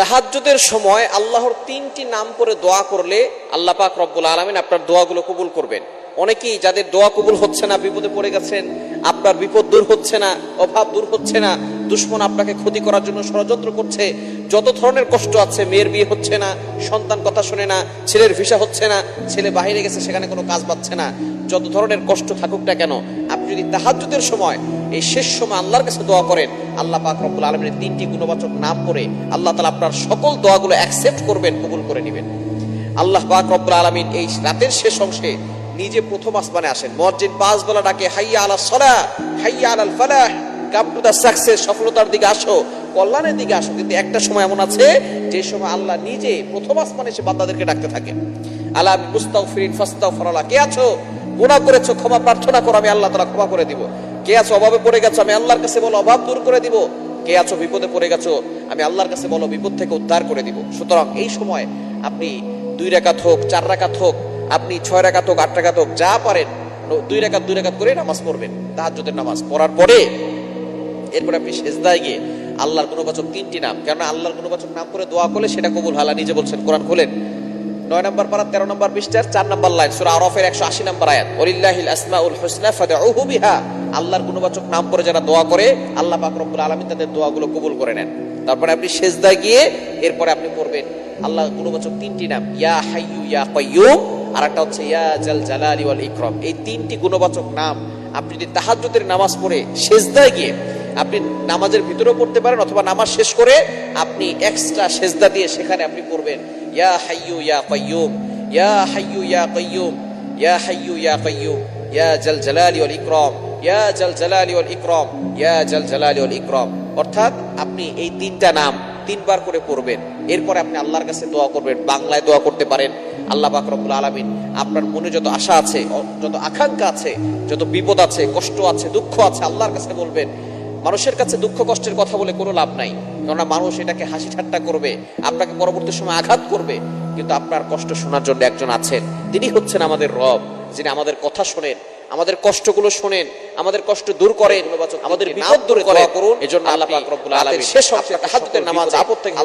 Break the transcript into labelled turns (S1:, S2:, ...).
S1: তাহাজ্জুদের সময় আল্লাহর তিনটি নাম করে দোয়া করলে আল্লাহ পাক রব্বুল আলমিন আপনার দোয়াগুলো কবুল করবেন। অনেকেই যাদের দোয়া কবুল হচ্ছে না, বিপদে পড়ে গেছেন, আপনার বিপদ দূর হচ্ছে না, অভাব দূর হচ্ছে না, দুশ্মন আপনাকে ক্ষতি করার জন্য ষড়যন্ত্র করছে, যত ধরনের কষ্ট আছে, মেয়ের বিয়ে হচ্ছে না, সন্তান কথা শুনে না, ছেলের ভিসা হচ্ছে না, ছেলে বাইরে গেছে, সেখানে কোনো কাজ পাচ্ছে না, যত ধরনের কষ্ট থাকুক না কেন যদি তাহাজ্জুদের সময়, এই শেষ সময় আল্লাহর কাছে দোয়া করেন, আল্লাহ পাক রব্বুল আলমিনের তিনটি গুণবাচক নাম করে আল্লাহ তালা আপনার সকল দোয়াগুলো অ্যাকসেপ্ট করবেন, কবুল করে নেবেন। আল্লাহ পাক রব্বুল আলমিন এই রাতের শেষ অংশে নিজে প্রথম আসমানে আসেন। মসজিদ পাঁচ বেলা ডাকে, হাইয়া আলা সলা হাইয়া আলাল ফালাহ কাম টু দ্য সাকসেস সফলতার দিকে আসো, কল্যাণের দিকে আসো। কিন্তু একটা সময় এমন আছে, যে সময় আল্লাহ নিজে প্রথম আসমানে এসে বান্দাদেরকে ডাকতে থাকে আল্লাহ আমি মুস্তাগফিরিন ফাস্তাগফিরুল্লাহ কে আছো? গুনাহ করেছ, ক্ষমা প্রার্থনা করো, আমি আল্লাহ তাআলা ক্ষমা করে দিব। কে আছো, অভাবে পড়ে গেছো, আমি আল্লাহর কাছে বলো, অভাব দূর করে দিব। কে আছো, বিপদে পড়ে গেছো, আমি আল্লাহর কাছে বলো, বিপদ থেকে উদ্ধার করে দিব। সুতরাং এই সময় আপনি দুই রাকাত হোক, চার রাকাত হোক, আপনি ছয় রাকাত হোক, আট রাকাত হোক, যা পারেন দুই রাকাত দুই রাকাত করে নামাজ পড়বেন, তাহাজ্জুদের নামাজ পড়ার পরে এরপরে আপনি সেজদায় গিয়ে আল্লাহর গুণবাচক তিনটি নাম, কেননা আল্লাহর গুণবাচক নাম করে দোয়া করলে সেটা কবুল হালা নিজে বলছেন, কোরআন খোলেন। নয় নম্বর পারা তেরো নম্বর পৃষ্ঠার চার নম্বর লাইন, সুরা আরফের একশো আশি নম্বর আয়াত, ওলিল্লাহিল আসমাউল হুসনা ফাদউহু বিহা। আল্লাহর গুণবাচক নাম করে যারা দোয়া করে, আল্লাহ পাক রব্বুল আলামিন তাদের দোয়াগুলো কবুল করে নেন। তারপরে আপনি সেজদায় গিয়ে এরপরে আপনি পড়বেন আল্লাহ গুণবাচক তিনটি নাম, ইয়া হাইয়ু ইয়া কাইয়ুম আর একটা হচ্ছে, ইয়া জাল জালালি ওয়াল ইকরাম এই তিনটি গুণবাচক নাম আপনি যদি তাহাজ্জুদের নামাজ পড়ে সেজদায় গিয়ে আপনি নামাজের ভিতরেও পড়তে পারেন অথবা নামাজ শেষ করে আপনি এক্সট্রা সেজদা দিয়ে সেখানে আপনি পড়বেন। ইয়া হাইয়ু, ইয়া কাইয়ুম, ইয়া হাইয়ু, ইয়া কাইয়ুম, ইয়া হাইয়ু, ইয়া কাইয়ুম, ইয়া জাল জালালি ওয়াল ইকরাম, ইয়া জাল জালালি ওয়াল ইকরাম, ইয়া জাল জালালি ওয়াল ইকরাম। অর্থাৎ আপনি এই তিনটা নাম তিনবার করে পড়বেন। এরপরে আপনি আল্লাহর কাছে দোয়া করবেন, বাংলায় দোয়া করতে পারেন। আল্লাহ পাক রব্বুল আলামিন আপনার মনে যত আশা আছে, যত আকাঙ্ক্ষা আছে, যত বিপদ আছে, কষ্ট আছে, দুঃখ আছে, আল্লাহর কাছে বলবেন মানুষের কাছে দুঃখ কষ্টের কথা বলে কোনো লাভ নাই। কেননা মানুষ এটাকে হাসি ঠাট্টা করবে আপনাকে পরবর্তী সময় আঘাত করবে। কিন্তু আপনার কষ্ট শোনার জন্য একজন আছেন। তিনি হচ্ছেন আমাদের রব যিনি আমাদের কথা শোনেন আমাদের কষ্টগুলো শোনেন আমাদের কষ্ট দূর করেন আমাদের বিপদ দূর করেন। এজন্য আল্লাহ পাক রব্বুল আলামিন শেষ অংশে তাহাজ্জুদের নামাজ আপদ থেকে